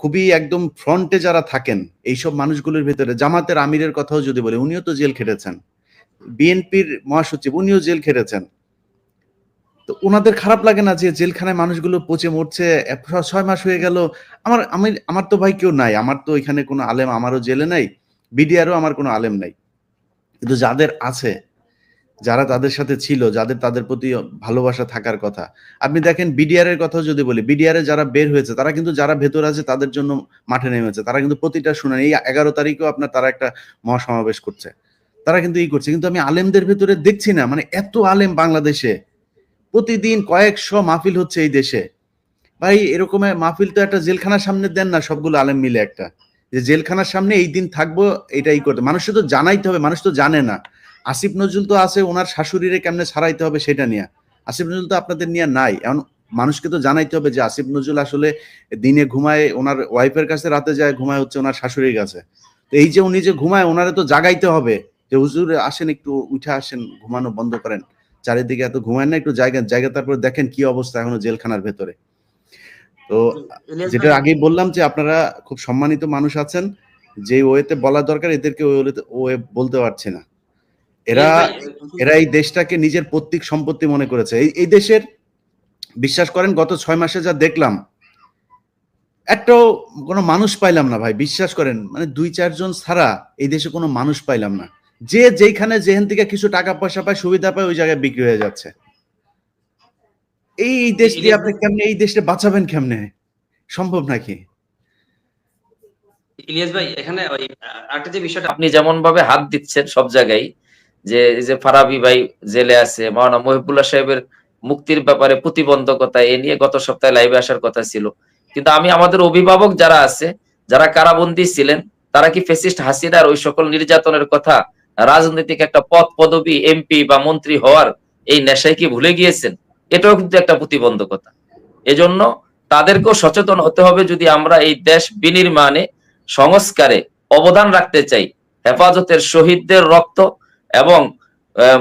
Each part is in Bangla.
খুবই একদম ফ্রন্টে যারা থাকেন, এইসব মানুষগুলোর ভেতরে, জামাতের আমিরের কথাও যদি বলি, উনিও তো জেল খেটেছেন। বিএনপির মহাসচিব, উনিও জেল খেটেছেন। তো ওনাদের খারাপ লাগে না যে জেলখানায় মানুষগুলো পচে মরছে ছয় মাস হয়ে গেল। আমার, আমি, আমার তো ভাই কেউ নাই, আমার তো এখানে কোনো আলেম আমারও জেলে নাই, বিডিআরও আমার কোনো আলেম নাই। কিন্তু যাদের আছে যারা তাদের সাথে ছিল, যাদের তাদের প্রতি ভালোবাসা থাকার কথা। আপনি দেখেন বিডিআর এর কথা যদি বলি বিডিআর এ যারা বের হয়েছে, তারা কিন্তু যারা ভেতর আছে তাদের জন্য মাঠে নেমেছে। তারা কিন্তু প্রতিটা শুনানি, এই এগারো তারিখেও আপনার তারা একটা মহাসমাবেশ করছে। তারা কিন্তু এই করছে, কিন্তু আমি আলেমদের ভেতরে দেখছি না মানে এত আলেম বাংলাদেশে। প্রতিদিন কয়েকশো মাহফিল হচ্ছে এই দেশে। ভাই, এরকম মাহফিল তো একটা জেলখানার সামনে দেন না সবগুলো আলেম মিলে একটা। যে জেলখানার সামনে এই দিন থাকব এটাই করতে। মানুষকে তো জানাইতে হবে, মানুষ তো জানে না। আসিফ নজরুল তো আছে ওনার শাশুড়িরে কেমনে ছাড়াইতে হবে সেটা নিয়ে। আসিফ নজরুল তো আপনাদের নিয়ে নাই। এখন মানুষকে তো জানাইতে হবে যে আসিফ নজরুল আসলে দিনে ঘুমায় ওনার ওয়াইফের কাছে রাতে যায় ঘুমায় হচ্ছে ওনার শাশুড়ির কাছে। তো এই যে উনি যে ঘুমায় ওনারে তো জাগাইতে হবে যে হুজুর আসেন একটু উঠে আসেন ঘুমানো বন্ধ করেন। চারিদিকে এত ঘুমায় না একটু জায়গা জায়গা তারপর দেখেন কি অবস্থা এখনও জেলখানার ভেতরে। তো যেটা আগেই বললাম যে আপনারা খুব সম্মানিত মানুষ আছেন যে ওয়েতে বলা দরকার এদেরকে ওয়ে বলতে পারছে না। এরা এরা এই দেশটাকে নিজের পৈতৃক সম্পত্তি মনে করেছে। এই দেশের বিশ্বাস করেন গত ছয় মাসে যা দেখলাম একটাও কোনো মানুষ পাইলাম না ভাই বিশ্বাস করেন। মানে দুই চারজন ছাড়া এই দেশে কোনো মানুষ পাইলাম না। যে যেখানে যেখান থেকে কিছু টাকা পয়সা পায় সুবিধা পায় ওই জায়গায় বিক্রি হয়ে যাচ্ছে। এই এই দেশ দিয়ে আপনি কেমনে এই দেশটা বাঁচাবেন কেমনে? সম্ভব নাকি? ইলিয়াস ভাই এখানে ওই আরেকটা যে বিষয়টা আপনি যেমন ভাবে হাত দিচ্ছেন সব জায়গায় যে, এই যে ফারাবি ভাই জেলে আছে মাওলানা মহিবুল্লাহ সাহেবের মুক্তির ব্যাপারে প্রতিবন্ধকতা এ নিয়ে গত সপ্তাহে লাইভে আসার কথা ছিল। কিন্তু আমি আমাদের অভিভাবক যারা আছে, যারা কারাবন্দী ছিলেন, তারা কি ফেসিস্ট হাসিনার ওই সকল নির্যাতনের কথা রাজনৈতিক একটা পদ পদবি এমপি বা মন্ত্রী হওয়ার এই নেশায় কি ভুলে গিয়েছেন? এটাও কিন্তু একটা প্রতিবন্ধকতা। এজন্য তাদেরকেও সচেতন হতে হবে যদি আমরা এই দেশ বিনির্মাণে, সংস্কারে অবদান রাখতে চাই, হেফাজতের শহীদদের রক্ত এবং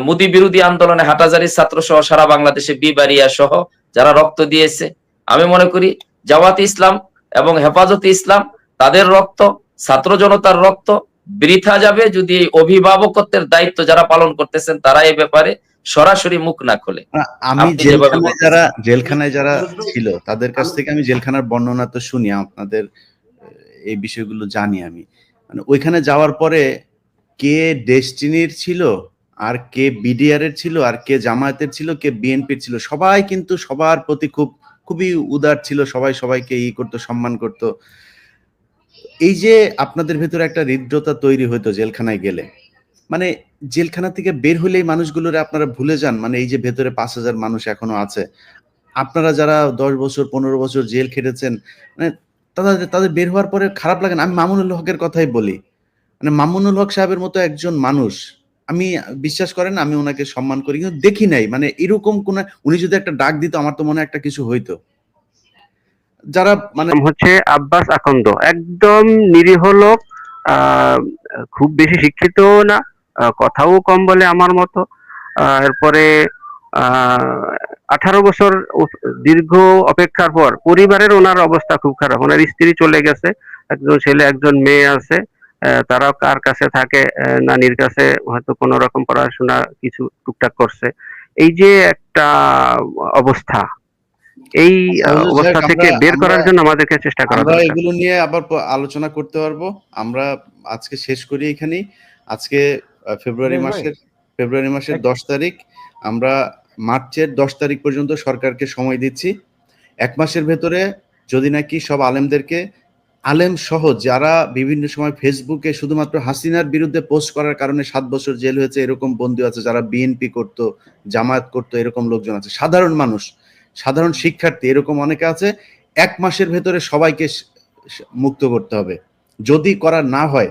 মোদী বিরোধী আন্দোলনে হাটাজারি ছাত্র সহ সারা বাংলাদেশে বিবারিয়া সহ যারা রক্ত দিয়েছে আমি মনে করি জামাত ইসলাম এবং হেফাজতে ইসলাম তাদের রক্ত ছাত্র জনতার রক্ত বৃথা যাবে যদি এই অভিভাবকত্বের দায়িত্ব যারা পালন করতেছেন তারা এই ব্যাপারে সরাসরি মুখ না খোলে। আমি জেলখানায় যারা জেলখানায় যারা ছিল তাদের কাছ থেকে আমি জেলখানার বর্ণনা তো শুনি আপনাদের এই বিষয়গুলো জানি আমি। মানে ওইখানে যাওয়ার পরে কে ডেস্টিনির ছিল আর কে বিডিআর এর ছিল আর কে জামায়াতের ছিল, কে বিএনপির ছিল, সবাই কিন্তু সবার প্রতি খুব, খুবই উদার ছিল, সবাই সবাইকে ই করতো, সম্মান করতো। এই যে আপনাদের ভেতরে একটা হৃদ্রতা তৈরি হতো জেলখানায় গেলে মানে জেলখানা থেকে বের হলেই মানুষগুলোরে আপনারা ভুলে যান মানে এই যে ভেতরে পাঁচ হাজার মানুষ এখনও আছে, আপনারা যারা দশ বছর, পনেরো বছর জেল খেটেছেন মানে তাদের তাদের বের হওয়ার পরে খারাপ লাগে না? আমি মামুনুল হকের কথাই বলি মানে মামুনুল হক সাহেবের মতো একজন মানুষ, আমি বিশ্বাস করেন আমি ওনাকে সম্মান করি, কিন্তু দেখি নাই। মানে এরকম কোন, উনি যদি একটা ডাক দিত, আমার তো মনে একটা কিছু হইতো। যারা মানে হচ্ছে আব্বাস আকন্দ। একদম নিরীহ লোক খুব বেশি শিক্ষিত না কথাও কম বলে আমার মতো। এরপরে আঠারো বছর দীর্ঘ অপেক্ষার পর পরিবারের ওনার অবস্থা খুব খারাপ। ওনার স্ত্রী চলে গেছে, একজন ছেলে, একজন মেয়ে আছে। আহ, তারা কার কাছে থাকে আহ, নানির কাছে হয়তো কোনো রকম পড়াশোনা কিছু টুকটাক করছে। এই যে একটা অবস্থা এই অবস্থা থেকে বের করার জন্য আমাদেরকে চেষ্টা করা আমরা দরকার। এগুলো নিয়ে আবার আলোচনা করতে পারব। আমরা আজকে শেষ করি এখানেই। আজকে ফেব্রুয়ারি মাসের ফেব্রুয়ারি মাসের দশ তারিখ। আমরা মার্চের দশ তারিখ পর্যন্ত সরকারকে সময় দিচ্ছি। এক মাসের ভেতরে যদি নাকি সব আলেমদেরকে আলেম সহ যারা বিভিন্ন সময় ফেসবুকে শুধুমাত্র হাসিনার বিরুদ্ধে পোস্ট করার কারণে সাত বছর জেল হয়েছে, এরকম বন্ধু আছে যারা বিএনপি করতো, জামায়াত করতো, এরকম লোকজন আছে। সাধারণ মানুষ, সাধারণ শিক্ষার্থী, এরকম অনেকে আছে। এক মাসের ভেতরে সবাইকে মুক্ত করতে হবে। যদি করা না হয়,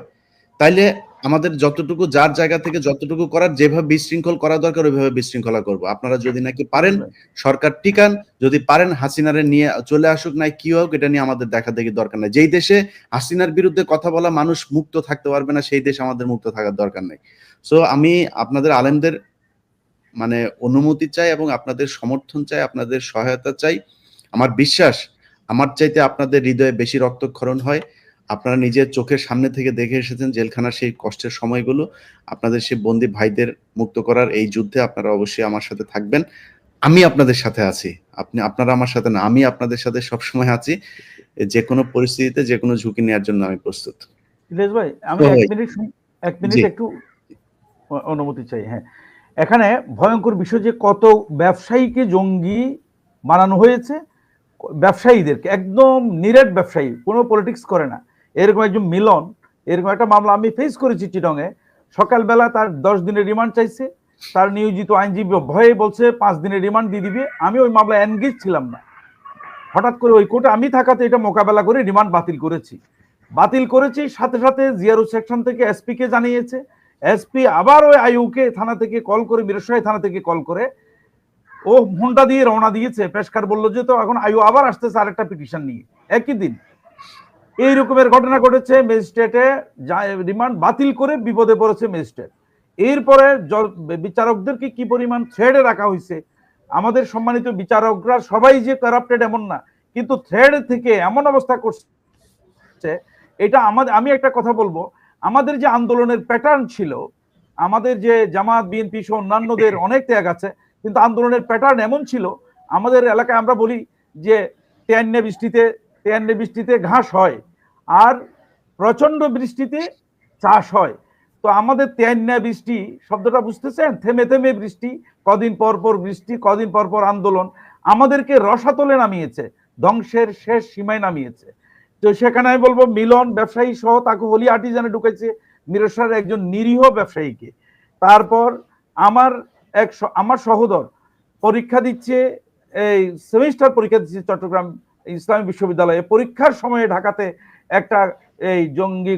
তাইলে আমাদের যতটুকু যার জায়গা থেকে যতটুকু করার যেভাবে বিশৃঙ্খল করা দরকার ওইভাবে বিশৃঙ্খলা করব। আপনারা যদি নাকি পারেন সরকার টিকান। যদি পারেন হাসিনারে নিয়ে চলে আসুক নাই কি হোক এটা নিয়ে আমাদের দেখা দেখি দরকার নাই। যেই দেশে হাসিনার বিরুদ্ধে কথা বলা মানুষ মুক্ত থাকতে পারবে না সেই দেশ আমাদের মুক্ত থাকার দরকার নেই। সো আমি আপনাদের আলেমদের মানে অনুমতি চাই এবং আপনাদের সমর্থন চাই আপনাদের সহায়তা চাই। আমার বিশ্বাস আমার চাইতে আপনাদের হৃদয়ে বেশি রক্তক্ষরণ হয়। আপনারা নিজের চোখের সামনে থেকে দেখে এসেছেন জেলখানার সেই কষ্টের সময়গুলো। আপনাদের সেই বন্দি ভাইদের মুক্ত করার এই যুদ্ধে আপনারা অবশ্যই আমার সাথে থাকবেন। আমি আপনাদের সাথে আছি। আপনি আপনারা আমার সাথে না আমি আপনাদের সাথে সবসময় আছি। যে কোনো পরিস্থিতিতে যে কোনো ঝুঁকি নেওয়ার জন্য আমি প্রস্তুত। ভাই আমি এক মিনিট এক মিনিট একটু অনুমতি চাই হ্যাঁ। এখানে ভয়ঙ্কর বিষয় যে কত ব্যবসায়ীকে জঙ্গি বানানো হয়েছে। ব্যবসায়ীদেরকে একদম নিরেট ব্যবসায়ী কোনো পলিটিক্স করে না। এরকম একজন মিলন, এরকম একটা মামলা আমি ফেস করেছি চিটংয়ে। সকালবেলা তার দশ দিনের রিমান্ড চাইছে, তার নিয়োজিত আইনজীবী ভয়ে বলছে, পাঁচ দিনের রিমান্ড দিয়ে দিবে। আমি ওই মামলা এনগেজ ছিলাম না। হঠাৎ করে ওই কোর্টে আমি থাকাতে এটা মোকাবেলা করে রিমান্ড বাতিল করেছি। বাতিল করেছি, সাথে সাথে জিয়ারু সেকশন থেকে এসপি কে জানিয়েছে। এসপি আবার ওই আইউকে থানা থেকে কল করে, মিরসরাই থানা থেকে কল করে, ও হোন্ডা দিয়ে রওনা দিয়েছে। পেশকার বলল যে, তো এখন আইউ আবার আসতেছে আরেকটা পিটিশন নিয়ে। একই দিন এই রকমের ঘটনা ঘটেছে ম্যাজিস্ট্রেটে রিমান্ড বাতিল করে বিপদে পড়েছে ম্যাজিস্ট্রেট এরপরে বিচারকদেরকে কি পরিমাণ থ্রেডে রাখা হয়েছে? আমাদের সম্মানিত বিচারকরা সবাই যে কারাপ্টেড এমন না, কিন্তু থ্রেড থেকে এমন অবস্থা করছে, এটা আমাদের আমি একটা কথা বলব। আমাদের যে আন্দোলনের প্যাটার্ন ছিল, আমাদের যে জামাত বিএনপি সহ অন্যান্যদের অনেক ত্যাগ আছে, কিন্তু আন্দোলনের প্যাটার্ন এমন ছিল, আমাদের এলাকায় আমরা বলি যে, তেয়ান্নে বৃষ্টিতে তেয়ান্নে বৃষ্টিতে ঘাস হয়। আর প্রচণ্ড বৃষ্টিতে চাষ হয়। তো আমাদের তেয়ান্না বৃষ্টি, শব্দটা বুঝতেছেন? থেমে থেমে বৃষ্টি, কদিন পর পর বৃষ্টি, কদিন পর পর আন্দোলন আমাদেরকে রসাতলে নামিয়েছে, ধ্বংসের শেষ সীমায় নামিয়েছে। তো সেখানে আমি বলব, মিলন ব্যবসায়ী সহ তাকে হলি আর্টিজানে ঢুকেছে মিরসার একজন নিরীহ ব্যবসায়ীকে। তারপর আমার এক আমার সহোদর পরীক্ষা দিচ্ছে, এই সেমিস্টার পরীক্ষা দিচ্ছে চট্টগ্রাম ইসলামী বিশ্ববিদ্যালয়ে। পরীক্ষার সময়ে ঢাকাতে একটা এই জঙ্গি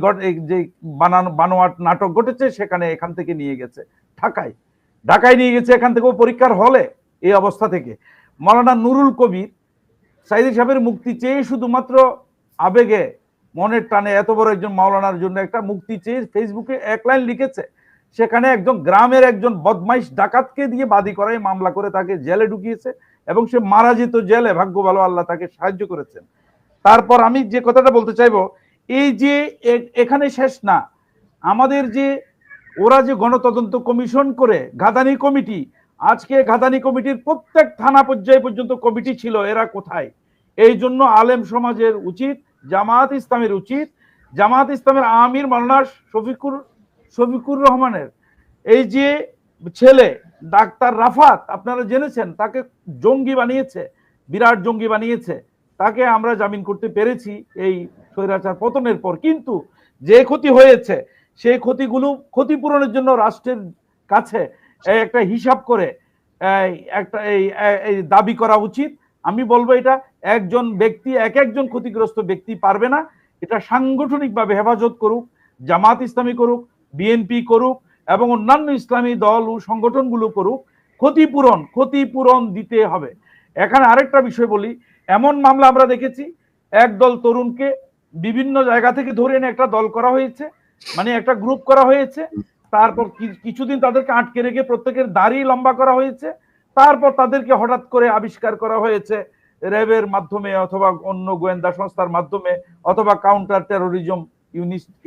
যে বানানো, বানোয়াট নাটক ঘটেছে, সেখানে এখান থেকে নিয়ে গেছে, ঢাকায়। ঢাকায় নিয়ে গেছে, এখান থেকেও পরীক্ষার হলে এই অবস্থা থেকে। মৌলানা নুরুল কবির, সাইদি সাহেবের মুক্তি চেয়ে শুধুমাত্র আবেগে, মনের টানে এত বড় একজন মাওলানার জন্য একটা মুক্তি চেয়ে ফেসবুকে এক লাইন লিখেছে, সেখানে একজন গ্রামের একজন বদমাইশ ডাকাতকে দিয়ে বাদী করায় মামলা করে তাকে জেলে ঢুকিয়েছে এবং সে মারা যেত জেলে, ভাগ্য ভালো আল্লাহ তাকে সাহায্য করেছেন। তারপর আমি যে কথাটা বলতে চাইব, এই যে এখানে শেষ না। আমাদের যে, ওরা যে গণতদন্ত কমিশন করে গাদানি কমিটি, আজকে গাদানি কমিটির প্রত্যেক থানা পর্যায়ে পর্যন্ত কমিটি ছিল, এরা কোথায়? এই জন্য আলেম সমাজের উচিত, জামাত ইসলামের উচিত, জামাত ইসলামের আমির মাওলানা শফিকুর শফিকুর রহমানের। এই যে ছেলে, ডাক্তার রাফাত, আপনারা জেনেছেন, তাকে জঙ্গি বানিয়েছে, বিরাট জঙ্গি বানিয়েছে। তাকে আমরা জামিন করতে পেরেছি এই স্বৈরাচার পতনের পর। কিন্তু যে ক্ষতি হয়েছে সেই ক্ষতিগুলো ক্ষতিপূরণের জন্য রাষ্ট্রের কাছে একটা হিসাব করে একটা এই দাবি করা উচিত। আমি বলব এটা, একজন ব্যক্তি, এক একজন ক্ষতিগ্রস্ত ব্যক্তি পারবে না। এটা সাংগঠনিকভাবে হেফাজত করুক, জামাত ইসলামী করুক, বিএনপি করুক এবং অন্যান্য ইসলামী দল ও সংগঠনগুলো করুক। ক্ষতিপূরণ ক্ষতিপূরণ দিতে হবে। এখানে আরেকটা বিষয় বলি এমন মামলা আমরা দেখেছি, একদল তরুণকে বিভিন্ন জায়গা থেকে ধরে এনে একটা দল করা হয়েছে মানে একটা গ্রুপ করা হয়েছে, তারপর কিছুদিন তাদেরকে আটকে রেখে প্রত্যেকের দাড়ি লম্বা করা হয়েছে, তারপর তাদেরকে হঠাৎ করে আবিষ্কার করা হয়েছে র্যাবের মাধ্যমে অথবা অন্য গোয়েন্দা সংস্থার মাধ্যমে অথবা কাউন্টার টেরোরিজম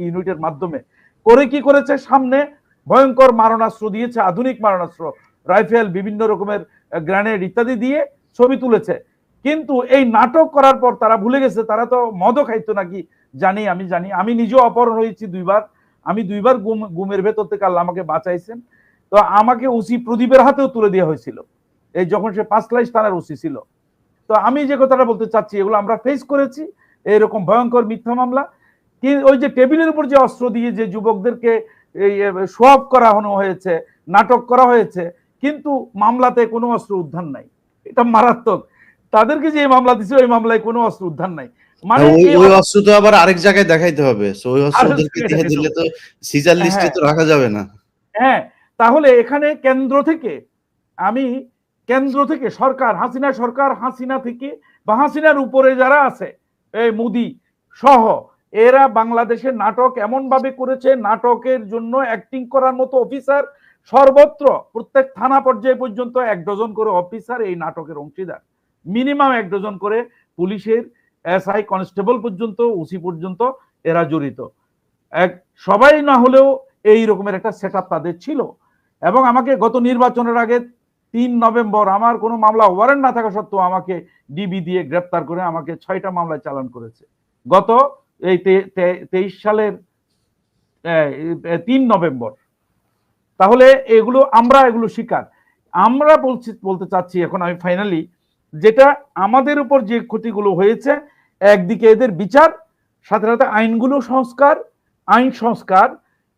ইউনিটের মাধ্যমে। করে কি করেছে? সামনে ভয়ঙ্কর মারণাস্ত্র দিয়েছে, আধুনিক মারণাস্ত্র, রাইফেল বিভিন্ন রকমের গ্রেনেড ইত্যাদি দিয়ে ছবি তুলেছে। কিন্তু এই নাটক করার পর তারা ভুলে গেছে, তারা তো মদও খাইতো নাকি? জানি, আমি জানি। আমি নিজেও অপহরণ হয়েছি দুইবার। আমি দুইবার গুম, গুমের ভেতর থেকে আল্লাহ আমাকে বাঁচাইছেন। তো আমাকে ওসি প্রদীপের হাতেও তুলে দেওয়া হয়েছিল। এই যখন সে পাঁচ লাইশ থানার ওসি ছিল। তো আমি যে কথাটা বলতে চাচ্ছি, এগুলো আমরা ফেস করেছি। এরকম ভয়ঙ্কর মিথ্যা মামলা। ওই যে টেবিলের উপর যে অস্ত্র দিয়ে যে যুবকদেরকে সোয়াব করা হয়েছে, নাটক করা হয়েছে, কিন্তু মামলাতে কোনো অস্ত্র উদ্ধার নাই। এটা মারাত্মক। তাদেরকে যে মামলা দিছে ওই মামলায় কোনো অস্ত্র উদ্ধার নাই। মানে ওই অস্ত্র তো আবার আরেক জায়গায় দেখাইতে হবে। ওই দিয়ে দিলে তো সিজার লিস্টে তো রাখা যাবে না। হ্যাঁ তাহলে এখানে কেন্দ্র থেকে আমি কেন্দ্র থেকে সরকার হাসিনা সরকার হাসিনা থেকে বা হাসিনার উপরে যারা আছে এই মোদি সহ এরা বাংলাদেশের নাটক এমন ভাবে করেছে নাটকের জন্য অ্যাক্টিং করার মতো অফিসার সর্বত্র প্রত্যেক থানা পর্যায়ে পর্যন্ত এক ডজন করে অফিসার এই নাটকের অংশীদার। মিনিমাম এক ডজন করে পুলিশের এসআই কনস্টেবল পর্যন্ত, ওসি পর্যন্ত এরা জড়িত। এক, সবাই না হলেও এই রকমের একটা সেট তাদের ছিল। এবং আমাকে গত নির্বাচনের আগে তিন নভেম্বর আমার কোনো মামলা ওয়ারেন্ট না থাকা সত্ত্বেও আমাকে ডিবি দিয়ে গ্রেপ্তার করে আমাকে ছয়টা মামলায় চালান করেছে। গত এই তেইশ সালের তিন নভেম্বর। তাহলে এগুলো, আমরা এগুলো শিকার। আমরা বলছি, বলতে চাচ্ছি এখন আমি ফাইনালি যেটা আমাদের উপর যে ক্ষতিগুলো হয়েছে একদিকে এদের বিচার সাথে সাথে আইনগুলো সংস্কার আইন সংস্কার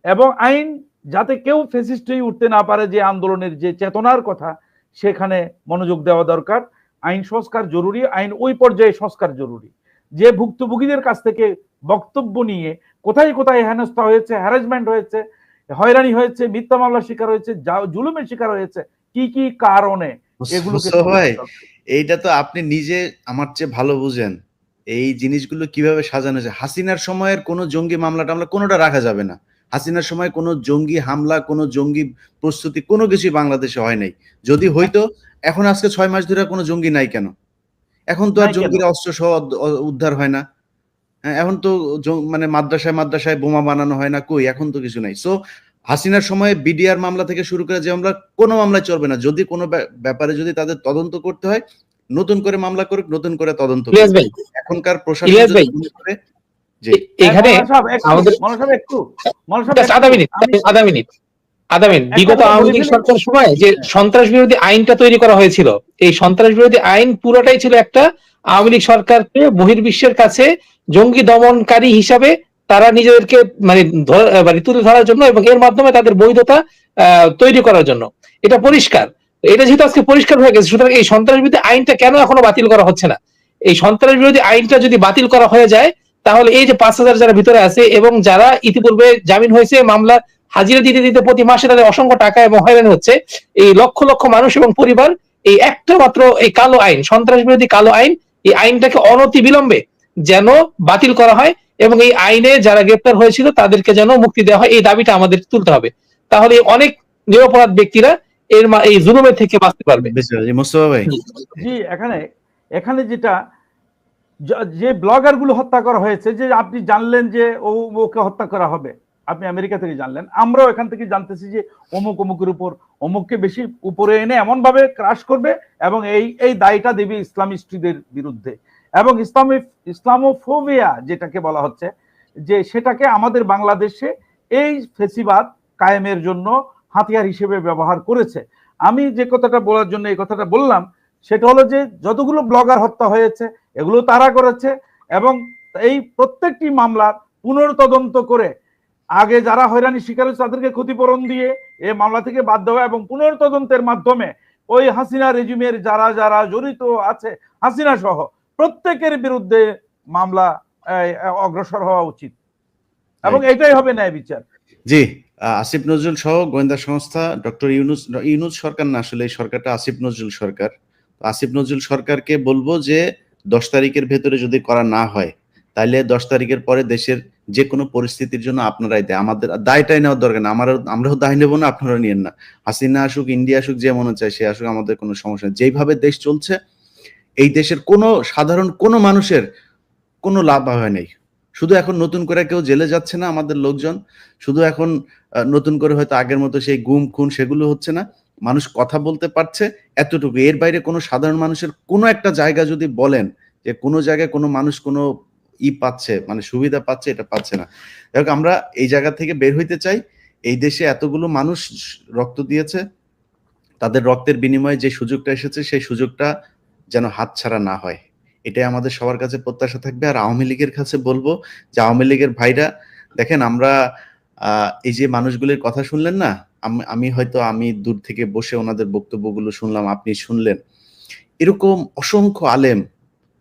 এবং আইন যাতে কেউ ফেসিস্ট হয়ে উঠতে না পারে যে আন্দোলনের যে চেতনার কথা সেখানে মনোযোগ দেওয়া দরকার। আইন সংস্কার জরুরি আইন ওই পর্যায়ে সংস্কার জরুরি। যে ভুক্তভোগীদের কাছ থেকে বক্তব্য নিয়ে কোথায় কোথায় হেনস্থা হয়েছে হ্যারাসমেন্ট হয়েছে হয়রানি হয়েছে মিথ্যা মামলার শিকার হয়েছে জুলুমের শিকার হয়েছে কি কি কারণে এগুলোকে এইটা তো আপনি নিজে আমার চেয়ে ভালো বুঝেন। এই জিনিসগুলো কীভাবে সাজানো যায়? হাসিনার সময়ের কোনো জঙ্গি মামলা টামলা কোনোটা রাখা যাবে না। হাসিনার সময় কোনো জঙ্গি হামলা কোনো জঙ্গি প্রস্তুতি কোনো কিছুই বাংলাদেশে হয় নাই। যদি হইতো এখন আজকে ছয় মাস ধরে কোনো জঙ্গি নাই কেন? এখন তো আর জঙ্গির অস্ত্র সহ উদ্ধার হয় না। হ্যাঁ এখন তো মানে মাদ্রাসায় মাদ্রাসায় বোমা বানানো হয় না। কই? এখন তো কিছু নাই। সো হাসিনার সময় বিডিআর মামলা থেকে শুরু করে যে মামলা কোনো মামলায় চলবে না। যদি কোনো ব্যাপারে যদি তাদের তদন্ত করতে হয় নতুন করে মামলা করুক নতুন করে তদন্ত এখনকার প্রশাসন এখানে মৌলানা সাহেব, একটু, আমাদের- মৌলানা সাহেব, একটু মৌলানা সাহেব, Just আধা মিনিট আধা মিনিট আধা মিনিট। বিগত আওয়ামী লীগ ফেলি। সময় যে সন্ত্রাস বিরোধী আইনটা তৈরি করা হয়েছিল এই সন্ত্রাস বিরোধী আইন পুরোটাই ছিল একটা আওয়ামী লীগ সরকারকে বহির্বিশ্বের কাছে জঙ্গি দমনকারী হিসাবে তারা নিজেদেরকে মানে মানে তুলে ধরার জন্য এবং এর মাধ্যমে তাদের বৈধতা তৈরি করার জন্য। এটা পরিষ্কার। এটা যেহেতু আজকে পরিষ্কার হয়ে গেছে, সুতরাং এই সন্ত্রাস বিরোধী আইনটা কেন এখনও বাতিল করা হচ্ছে না? এই সন্ত্রাস বিরোধী আইনটা যদি বাতিল করা হয়ে যায়, তাহলে এই যে পাঁচ হাজার যারা ভিতরে আছে এবং যারা ইতিপূর্বে জামিন হয়েছে, মামলা হাজিরা দিতে দিতে প্রতি মাসে তাদের অসংখ্য টাকা এবং হয়রানি হচ্ছে, এই লক্ষ লক্ষ মানুষ এবং পরিবার এই একটা মাত্র এই কালো আইন, সন্ত্রাস বিরোধী কালো আইন, এই আইনটাকে অনতি বিলম্বে যেন বাতিল করা হয় এবং এই আইনে যারা গ্রেপ্তার হয়েছিল তাদেরকে যেন মুক্তি দেওয়া হয় এই দাবিটা আমাদের তুলতে হবে। তাহলে অনেক নিরপরাধ ব্যক্তিরা এর মা- এই জুলুমের থেকে বাঁচতে পারবে। জি, মোস্তফা ভাই। জি এখানে এখানে যেটা যে ব্লগারগুলো হত্যা করা হয়েছে যে আপনি জানলেন যে ও ওকে হত্যা করা হবে আপনি আমেরিকা থেকে জানলেন। আমরাও এখান থেকে জানতেছি যে অমুক অমুকের উপর অমুককে বেশি উপরে এনে এমন ভাবে ক্রাশ করবে এবং এই এই দায়টা দেবে ইসলামিস্টদের বিরুদ্ধে। এবং ইসলামী, ইসলামোফোবিয়া যেটাকে বলা হচ্ছে, যে সেটাকে আমাদের বাংলাদেশে এই ফেসিবাদ কায়েমের জন্য হাতিয়ার হিসেবে ব্যবহার করেছে। আমি যে কথাটা বলার জন্য এই কথাটা বললাম, সেটা হলো যে যতগুলো ব্লগার হত্যা হয়েছে, এগুলো তারা করেছে এবং এই প্রত্যেকটি মামলার পুনর্তদন্ত করে আগে যারা হয়রানি শিকার হয়েছে তাদেরকে ক্ষতিপূরণ দিয়ে এ মামলা থেকে বাদ দেওয়া এবং পুনর্তদন্তের মাধ্যমে ওই হাসিনা রেজিমের যারা যারা জড়িত আছে, হাসিনা সহ প্রত্যেকের বিরুদ্ধে মামলা অগ্রসর হওয়া উচিত। এবং এটাই হবে ন্যায় বিচার। জি আসিফ নজরুল সহ গোয়েন্দা সংস্থা ডক্টর ইউনুস ইউনুস সরকার না আসলে এই সরকারটা আসিফ নজরুল সরকার। আসিফ নজরুল সরকারকে বলব যে দশ তারিখের ভেতরে যদি করা না হয় তাহলে দশ তারিখের পরে দেশের যে কোনো পরিস্থিতির জন্য আপনারাই দেয়। আমাদের দায়টাই নেওয়ার দরকার না। আমরা আমরাও দায় নেব না আপনারা নিয়েন না। হাসিনা আসুক ইন্ডিয়া আসুক যে মনে চায় সে আসুক আমাদের কোনো সমস্যা যেইভাবে দেশ চলছে এই দেশের কোনো সাধারণ কোনো মানুষের কোনো লাভ হয় নেই। শুধু এখন নতুন করে কেউ জেলে যাচ্ছে না আমাদের লোকজন। শুধু এখন নতুন করে হয়তো আগের মতো সেই গুম খুন সেগুলো হচ্ছে না। মানুষ কথা বলতে পারছে এতটুকু। এর বাইরে কোনো সাধারণ মানুষের কোনো একটা জায়গা যদি বলেন যে কোনো জায়গায় কোনো মানুষ কোনো ই পাচ্ছে মানে সুবিধা পাচ্ছে এটা পাচ্ছে না। হোক, আমরা এই জায়গা থেকে বের হইতে চাই। এই দেশে এতগুলো মানুষ রক্ত দিয়েছে। তাদের রক্তের বিনিময়ে যে সুযোগটা এসেছে সেই সুযোগটা যেন হাতছাড়া না হয়। এটাই আমাদের সবার কাছে প্রত্যাশা থাকবে। আর আওয়ামী লীগের কাছে বলব যে, আওয়ামী লীগের ভাইরা, দেখেন আমরা এই যে মানুষগুলির কথা শুনলেন না? আমি হয়তো আমি দূর থেকে বসে ওনাদের বক্তব্যগুলো শুনলাম, আপনি শুনলেন। এরকম অসংখ্য আলেম,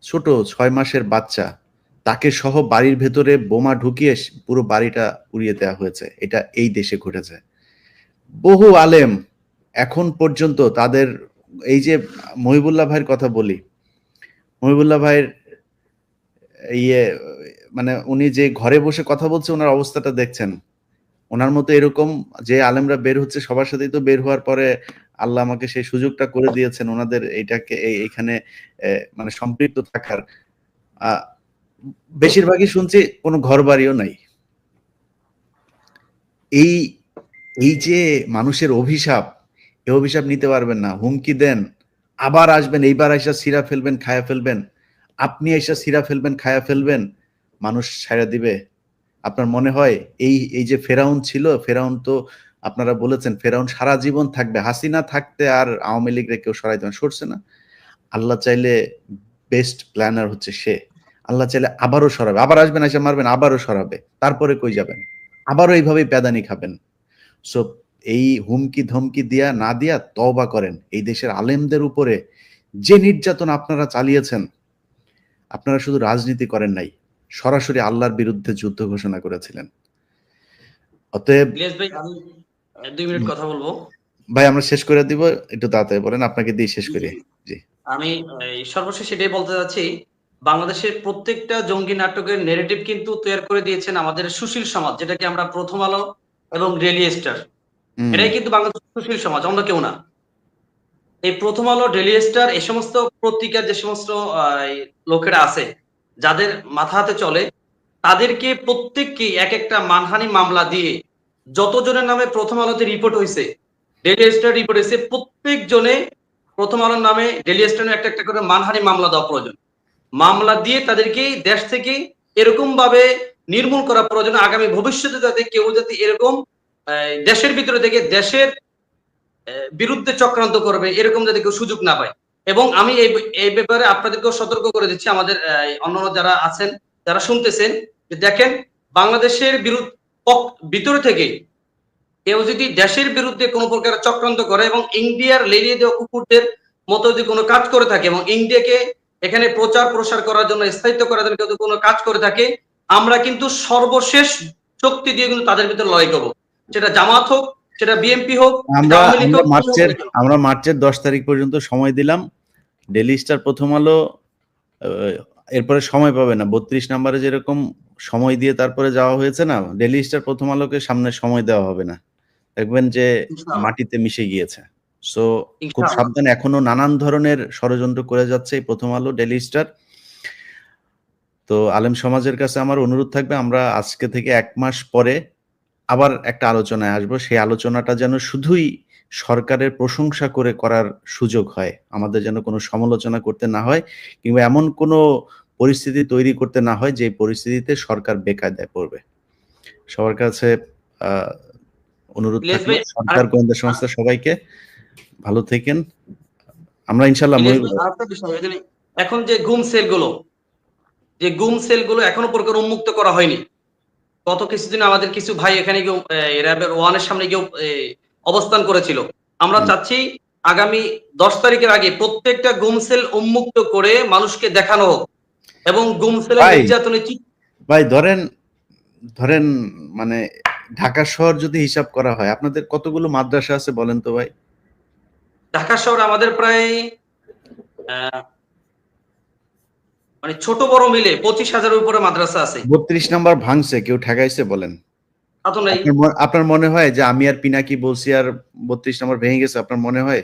ছোট ছয় মাসের বাচ্চা, তাকে সহ বাড়ির ভেতরে বোমা ঢুকিয়ে পুরো বাড়িটা উড়িয়ে দেওয়া হয়েছে। এটা এই দেশে ঘটেছে। বহু আলেম এখন পর্যন্ত তাদের এই যে মহিবুল্লাহ ভাইয়ের কথা বলি, মহিবুল্লাহ ভাইয়ের ইয়ে মানে উনি যে ঘরে বসে কথা বলছে, ওনার অবস্থাটা দেখছেন। ওনার মতো এরকম যে আলেমরা বের হচ্ছে, সবার সাথেই তো বের হওয়ার পরে আল্লাহ আমাকে সেই সুযোগটা করে দিয়েছেন, ওনাদের এইটাকে, এই- এইখানে মানে সম্পৃক্ত থাকার। বেশিরভাগই শুনছি কোনো ঘর বাড়িও নাই। এই এই যে মানুষের অভিশাপ এই অভিশাপ নিতে পারবেন না, হুমকি দেন, আবার আসবেন, এইবার এসে সিরা ফেলবেন, খায়া ফেলবেন, আপনি এসে সিরা ফেলবেন, খায়া ফেলবেন, মানুষ ছাড়া দিবে। আপনার মনে হয় এই এই যে ফেরাউন ছিল, ফেরাউন তো আপনারা বলেছেন, ফেরাউন সারা জীবন থাকবে, হাসিনা থাকতে আর আওয়ামী লীগরে কেউ সরাইতে পারে সরছে না। আল্লাহ চাইলে বেস্ট প্ল্যানার হচ্ছে সে। আল্লাহ চাইলে আবারও সরাবে, আবার আসবেন, এসে মারবেন, আবারও সরাবে, তারপরে কই যাবেন? আবারও এইভাবেই প্যাদানি খাবেন। সো এই হুমকি ধমকি দিয়া না দিয়া তবা করেন। এই দেশের আলেমদের উপরে যে নির্যাতন আপনারা চালিয়েছেন আপনারা শুধু রাজনীতি করেন নাই সরাসরি আল্লাহর বিরুদ্ধে যুদ্ধ ঘোষণা করেছিলেন। অতএব ভাই দুই মিনিট কথা বলব। ভাই আমরা শেষ করে দিব একটু তাড়াতাড়ি বলেন আপনাকে দিয়ে শেষ করি। জি। আমি সর্বশেষ এটাই বলতে চাচ্ছি বাংলাদেশের প্রত্যেকটা জঙ্গি নাটকের নেরেটিভ কিন্তু তৈরি করে দিয়েছেন আমাদের সুশীল সমাজ যেটাকে আমরা প্রথম আলো এবং ডেলি স্টার এটাই কিন্তু বাংলাদেশের সুশীল সমাজ অন্য কেউ না। এই প্রথম আলো ডেলি স্টার, এই সমস্ত পত্রিকার যে সমস্ত লোকেরা আছে, যাদের মাথা হাতে চলে, তাদেরকে প্রত্যেককে এক একটা মানহানি মামলা দিয়ে যতজনের নামে প্রথম আলোতে রিপোর্ট হয়েছে ডেলি স্টার রিপোর্ট হয়েছে প্রত্যেক জনে প্রথম আলোর নামে ডেলি স্টার একটা একটা করে মানহানি মামলা দেওয়া প্রয়োজন। মামলা দিয়ে তাদেরকে দেশ থেকে এরকম ভাবে নির্মূল করা প্রয়োজন, আগামী ভবিষ্যতে যাতে কেউ যাতে এরকম দেশের ভিতরে থেকে দেশের বিরুদ্ধে চক্রান্ত করবে, এরকম যাতে কেউ সুযোগ না পায়। এবং আমি এই এই ব্যাপারে আপনাদেরকেও সতর্ক করে দিচ্ছি, আমাদের অন্যান্য যারা আছেন, যারা শুনতেছেন, যে দেখেন, বাংলাদেশের বিরুদ্ধে ভিতরে থেকে কেউ যদি দেশের বিরুদ্ধে কোনো প্রকার চক্রান্ত করে এবং ইন্ডিয়ার লেলিয়ে দেওয়া কুকুরদের মতো যদি কোনো কাজ করে থাকে এবং ইন্ডিয়াকে এখানে প্রচার প্রসার করার জন্য স্থায়িত্ব করার জন্য কেউ কোনো কাজ করে থাকে, আমরা কিন্তু সর্বশেষ শক্তি দিয়ে কিন্তু তাদের ভিতরে লড়াই করব। সেটা জামাত হোক সেটা বিএনপি হোক আমরা মার্চের আমরা মার্চের দশ তারিখ পর্যন্ত সময় দিলাম। ডেলি স্টার প্রথম আলো এরপরে সময় পাবে না। বত্রিশ নাম্বারে যেরকম সময় দিয়ে তারপরে যাওয়া হয়েছে না ডেলি স্টার প্রথম আলোকে সামনে সময় দেওয়া হবে না। দেখবেন যে মাটিতে মিশে গিয়েছে। সো খুব। সাবধান এখনও নানান ধরনের ষড়যন্ত্র করে যাচ্ছে এই প্রথম আলো ডেলি স্টার। তো আলেম সমাজের কাছে আমার অনুরোধ থাকবে আমরা আজকে থেকে এক মাস পরে আবার একটা আলোচনায় আসব। সেই আলোচনাটা যেন শুধুই সরকারের প্রশংসা করে করার সুযোগ হয় আমাদের যেন কোনো সমালোচনা করতে না হয় কিংবা এমন কোনো পরিস্থিতি তৈরি করতে না হয় যে পরিস্থিতিতে সরকার বেকায়দায় পড়বে। সবার কাছে অনুরোধ সরকার গোয়েন্দা সংস্থা সবাইকে ভালো থেকেন। আমরা ইনশাল্লাহ এখানে যে গুম সেলগুলো যে গুম সেলগুলো এখনও প্রকার উন্মুক্ত করা হয়নি গত কিছুদিন আমাদের কিছু ভাই এখানে গিয়ে র্যাবের ওয়ানের সামনে গিয়ে অবস্থান করেছিল আমরা চাচ্ছি আগামী দশ তারিখের আগে প্রত্যেকটা গুম সেল উন্মুক্ত করে মানুষকে দেখানো হোক এবং গুম সেলের ভাই। ধরেন ধরেন মানে ঢাকা শহর যদি হিসাব করা হয় আপনাদের কতগুলো মাদ্রাসা আছে বলেন তো ভাই ঢাকা শহর আমাদের প্রায় আহ, মানে ছোট বড় মিলে পঁচিশ হাজারের উপরে মাদ্রাসা আছে। বত্রিশ নাম্বার ভাঙছে কেউ ঠেকাইছে বলেন। আপনার মনে হয় যে আমি আর পিনাকি বলছি আর বত্রিশ নম্বর ভেঙে গেছে আপনার মনে হয়?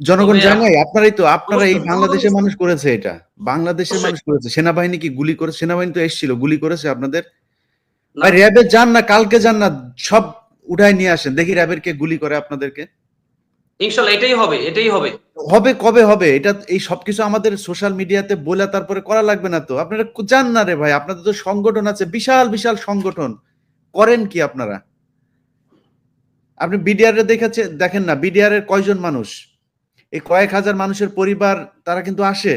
জনগণ জানাই আপনারাই তো আপনারা এই বাংলাদেশের মানুষ করেছে এটা। বাংলাদেশের মানুষ করেছে। সেনাবাহিনী কি গুলি করে সেনাবাহিনী তো এসেছিল গুলি করেছে আপনাদের। র্যাবে যান না কালকে যান না সব উঠায় নিয়ে আসেন। দেখি র্যাবের কে গুলি করে আপনাদেরকে। ইনশাল্লাহ এটাই হবে এটাই হবে। হবে কবে হবে? এটা এই সবকিছু আমাদের সোশ্যাল মিডিয়াতে বলে তারপরে করা লাগবে না তো। আপনারা যান না রে ভাই, আপনাদের তো সংগঠন আছে, বিশাল বিশাল সংগঠন। করেন কি আপনারা? আপনি বিডিআর দেখেছে, দেখেন না বিডিআর এর কয়জন মানুষ? এই কয়েক হাজার মানুষের পরিবার, তারা কিন্তু আসে।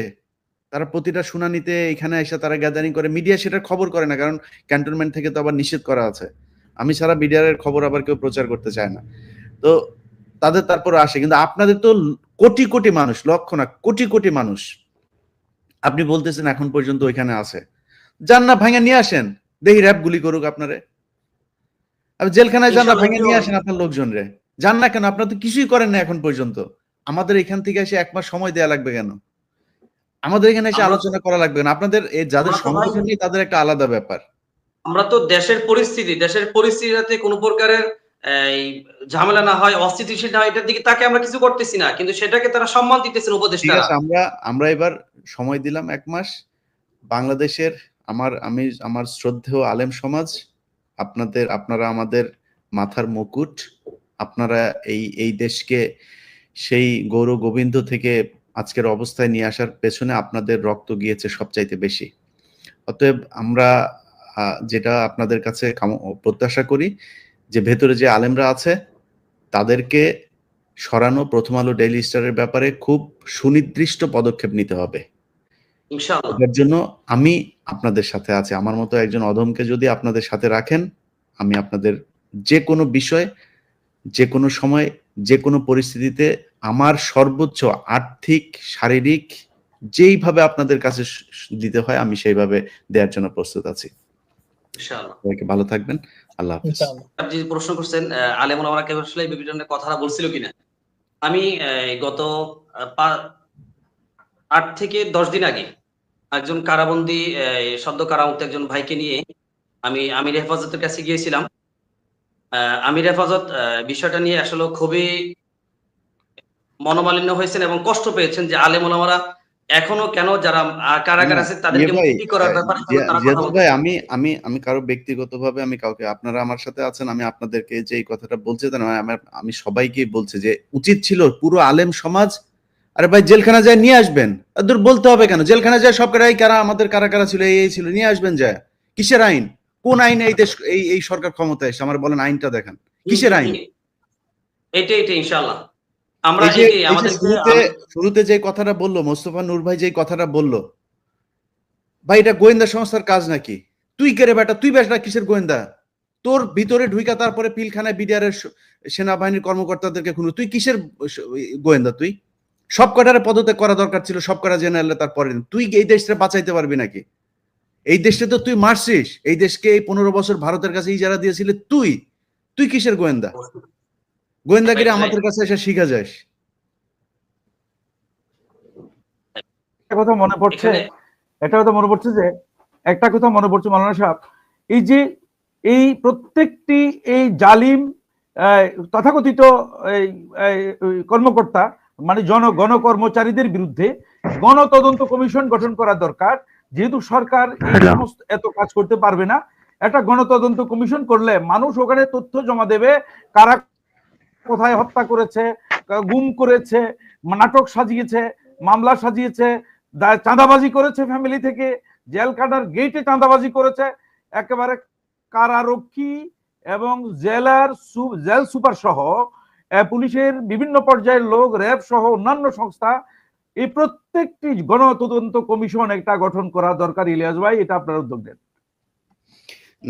তারা প্রতিটা শুনানিতে এখানে এসে তারা গ্যাদারিং করে। মিডিয়া সেটার খবর করে না, কারণ ক্যান্টনমেন্ট থেকে তো আবার নিষেধ করা আছে। আমি ছাড়া বিডিআর এর খবর আবার কেউ প্রচার করতে চায় না। তো তাদের তারপর আসে। কিন্তু আপনাদের তো কোটি কোটি মানুষ লক্ষ না কোটি কোটি মানুষ। আপনি বলতেছেন এখন পর্যন্ত ওইখানে আছে। যান না ভাঙে নিয়ে আসেন। দেখি র্যাব গুলি করুক আপনারে। আপনি জেলখানায় যান না ইনশাআল্লাহ নিয়ে আসেন আপনার লোকজন রে যান না কেন আপনার তো কিছুই করেন না এখন পর্যন্ত। আমাদের এখান থেকে এসে এক মাস সময় দেয়া লাগবে কেন? আমাদের এখানে এসে আলোচনা করা লাগবে না। আপনাদের এই যাদের সংগঠন তাদের একটা আলাদা ব্যাপার। আমরা তো দেশের পরিস্থিতি দেশের পরিস্থিতি যাতে কোনো প্রকারের এই ঝামেলা না হয় অস্থিতিশীল না হয় এটার দিকে তাকে আমরা কিছু করতেছি না। কিন্তু সেটাকে তারা সম্মান দিতেছেন উপদেষ্টারা। আমরা আমরা এবার সময় দিলাম এক মাস। বাংলাদেশের আমার আমি আমার শ্রদ্ধেয় আলেম সমাজ আপনাদের আপনারা আমাদের মাথার মুকুট আপনারা এই এই দেশকে সেই গৌর গোবিন্দ থেকে আজকের অবস্থায় নিয়ে আসার পেছনে আপনাদের রক্ত গিয়েছে সবচাইতে বেশি। অতএব আমরা যেটা আপনাদের কাছে প্রত্যাশা করি যে ভেতরে যে আলেমরা আছে তাদেরকে সরানো প্রথম আলো ডেইলি স্টারের ব্যাপারে খুব সুনির্দিষ্ট পদক্ষেপ নিতে হবে। জন্য আমি আপনাদের সাথে আছি। আমার মতো একজন অধমকে যদি আপনাদের সাথে রাখেন আমি আপনাদের যে কোনো বিষয় যে কোনো সময় যে কোনো পরিস্থিতিতে আমার সর্বোচ্চ আর্থিক শারীরিক যেইভাবে আপনাদের কাছে দিতে হয় আমি সেইভাবে দেওয়ার জন্য প্রস্তুত আছি। ভালো থাকবেন। আল্লাহ হাফিজ। আপনি প্রশ্ন করছেন আলেম ওলামারা কেউ আসলে এই বিভিন্ন কথাটা বলছিল কিনা? আমি গত আট থেকে দশ দিন আগে একজন কারাবন্দী আহ, সদ্য কারামুক্ত একজন ভাইকে নিয়ে আমি আমির হেফাজতের কাছে গিয়েছিলাম। আহ, আমির হেফাজত আহ, বিষয়টা নিয়ে আসলে খুবই মনোমালিন্য হয়েছেন এবং কষ্ট পেয়েছেন যে আলেম ওলামারা এখনও কেন যারা কারাগার আছে তাদেরকে ইয়ে মুক্তি করার ব্যাপারে জিয়াদুল বলছে ভাই আমি আমি আমি কারও ব্যক্তিগতভাবে আমি কাউকে আপনারা আমার সাথে আছেন আমি আপনাদেরকে যে এই কথাটা বলছি তা নয়, আমি সবাইকে বলছি যে উচিত ছিল পুরো আলেম সমাজ আরে ভাই জেলখানা যায় নিয়ে আসবেন। দূর বলতে হবে কেন? জেলখানা যায় সব কারাই কারা আমাদের কারা কারা ছিল এই এই ছিল নিয়ে আসবেন যায়। কিসের আইন? কোন আইনে এই দেশ এই এই সরকার ক্ষমতায় এসে আমার বলেন আইনটা দেখান। কিসের আইন? এটা এটা ইনশাআল্লাহ। আমরা শুরুতে যে কথাটা বলল মোস্তফা নূর ভাই যে কথাটা বলল ভাই এটা গোয়েন্দা সংস্থার কাজ নাকি? তুই কে রে বেটা? তুই বেটা কিসের গোয়েন্দা? তোর ভিতরে ঢুইকা তারপরে পিলখানায় বিডিআর সেনাবাহিনীর কর্মকর্তাদেরকে খুন তুই কিসের গোয়েন্দা তুই? সব কটারে পদত্যাগ করা দরকার ছিল সব কটা জেনারেল তারপরে। তুই এই দেশটা বাঁচাইতে পারবি নাকি? এই দেশটা তো তুই মারছিস। এই দেশকে এই পনেরো বছর ভারতের কাছে ইজারা দিয়েছিলে তুই। তুই কিসের গোয়েন্দা? গোয়েন্দাগিরি. আমাদের কাছে এসে শিখা যাস। কথা মনে পড়ছে একটা কথা মনে পড়ছে যে একটা কথা মনে পড়ছে মাওলানা সাহেব এই যে এই প্রত্যেকটি এই জালিম তথাকথিত কর্মকর্তা মানে জন গণকর্মচারীদের বিরুদ্ধে গণতদন্ত কমিশন গঠন করা দরকার। যেহেতু সরকার এই সমস্ত এত কাজ করতে পারবে না একটা গণতদন্ত কমিশন করলে মানুষ ওখানে তথ্য জমা দেবে কারা কোথায় হত্যা করেছে গুম করেছে, নাটক সাজিয়েছে, মামলা সাজিয়েছে চাঁদাবাজি করেছে ফ্যামিলি থেকে, জেল কাটার গেটে চাঁদাবাজি করেছে, একেবারে কারারক্ষী এবং জেলার জেল সুপার সহ পুলিশের বিভিন্ন পর্যায়ের লোক র্যাব সহ অন্যান্য সংস্থা এই প্রত্যেকটি গণতদন্ত কমিশন একটা গঠন করা দরকার, ইলিয়াস ভাই, এটা আপনার উদ্যোগ নেন।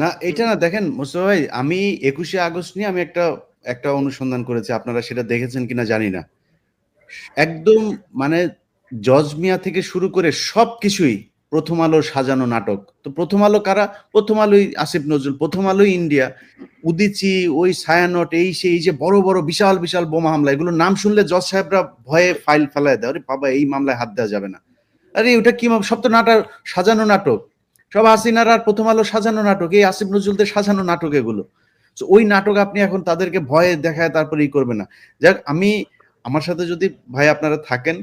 না, এটা না, দেখেন মুস্তফা ভাই, আমি একুশে আগস্ট নিয়ে আমি একটা একটা অনুসন্ধান করেছে, আপনারা সেটা দেখেছেন কিনা জানি না। একদম মানে জজ মিয়া থেকে শুরু করে সব কিছুই প্রথম আলো সাজানো নাটক। তো প্রথম আলো কারা? প্রথম আলোই আসিফ নজরুল, প্রথম আলোই ইন্ডিয়া। উদিচি, ওই সায়ানট, এই সেই যে বড় বড়, বিশাল বিশাল বোমা হামলা, এগুলো নাম শুনলে জজ সাহেবরা ভয়ে ফাইল ফেলায় দেয়। আরে বাবা, এই মামলায় হাত দেওয়া যাবে না। আরে ওটা কি সব তো নাটক সাজানো নাটক। সব হাসিনার আর প্রথম আলো সাজানো নাটক। এই আসিফ নজরুলদের সাজানো নাটক এগুলো। তো ওই নাটক আপনি এখন তাদেরকে ভয়ে দেখায় তারপরে ই করবে না। যাক আমি আমার সাথে যদি ভাই আপনারা থাকেন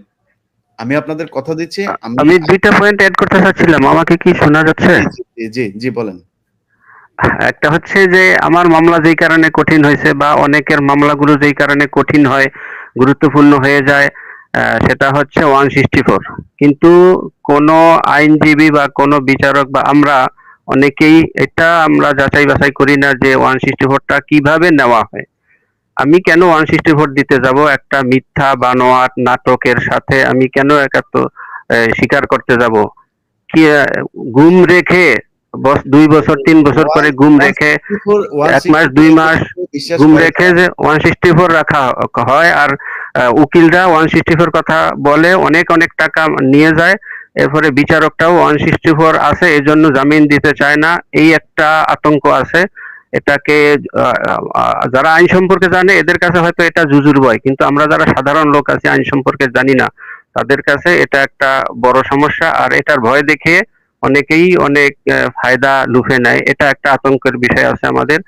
আমি আপনাদের কথা দিচ্ছি আমি দুইটা পয়েন্ট অ্যাড করতে চাচ্ছিলাম আমাকে কি শোনা যাচ্ছে? জি, জি, বলেন। একটা হচ্ছে যে আমার মামলা যেই কারণে কঠিন হয়েছে বা অনেকের মামলাগুলো যেই কারণে কঠিন হয় গুরুত্বপূর্ণ হয়ে যায় আহ, সেটা হচ্ছে ওয়ান সিক্সটি ফোর। কিন্তু কোনো আইনজীবী বা কোনো বিচারক বা আমরা অনেকেই এটা আমরা যাচাই বাছাই করি না যে ওয়ান সিক্সটি ফোরটা কীভাবে নেওয়া হয়। আমি কেন ওয়ান সিক্সটি ফোর দিতে যাব? একটা মিথ্যা বানোয়াট নাটকের সাথে আমি কেন একাত্ম স্বীকার করতে যাব? কি গুম রেখে দুই বছর তিন বছর পরে গুম রেখে এক মাস, দুই মাস গুম রেখে যে ওয়ান সিক্সটি ফোর রাখা হয়। আর উকিলরা ওয়ান সিক্সটি ফোর কথা বলে অনেক অনেক টাকা নিয়ে যায়। এরপরে বিচারকটাও ওয়ান সিক্সটি ফোর আছে, এজন্য জামিন দিতে চায় না। এই একটা আতঙ্ক আছে। এটাকে যারা আইন সম্পর্কে জানে, এদের কাছে হয়তো এটা জুজুর ভয়। কিন্তু আমরা যারা সাধারণ লোক আছি, আইন সম্পর্কে জানি না, তাদের কাছে এটা একটা বড় সমস্যা। আর এটার ভয় দেখে অনেকেই অনেক ফায়দা লুফে নেয়। এটা একটা আতঙ্কের বিষয় আছে আমাদের।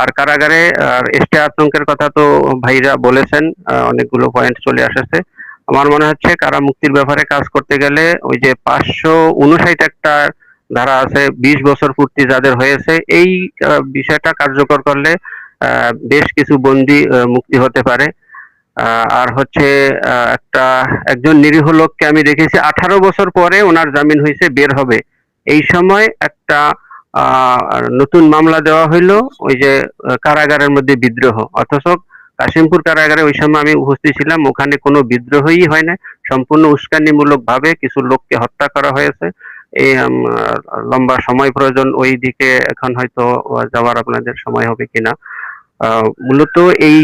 আর কারাগারে, আর এসটি আতঙ্কের কথা তো ভাইরা বলেছেন অনেকগুলো পয়েন্ট চলে আসছে আমার মনে হচ্ছে কারা মুক্তির ব্যাপারে কাজ করতে গেলে ওই যে পাঁচশো উনষাট একটা ধারা আছে, বিশ বছর পূর্তি যাদের হয়েছে, এই বিষয়টা কার্যকর করলে বেশ কিছু বন্দী মুক্তি হতে পারে। আর হচ্ছে একটা, একজন নিরীহ লোককে আমি দেখেছি, আঠারো বছর পরে ওনার জামিন হয়েছে বের হবে। এই সময় একটা নতুন মামলা দেওয়া হইল, ওই যে কারাগারের মধ্যে বিদ্রোহ। অথচ কাশিমপুর কারাগারে ওই সময় আমি উপস্থিত ছিলাম। ওখানে কোনো বিদ্রোহই হয় না সম্পূর্ণ উস্কানিমূলক ভাবে কিছু লোককে হত্যা করা হয়েছে। এই লম্বা সময় প্রয়োজন ওই দিকে এখন হয়তো যাওয়ার আপনাদের সময় হবে কিনা। মূলত এই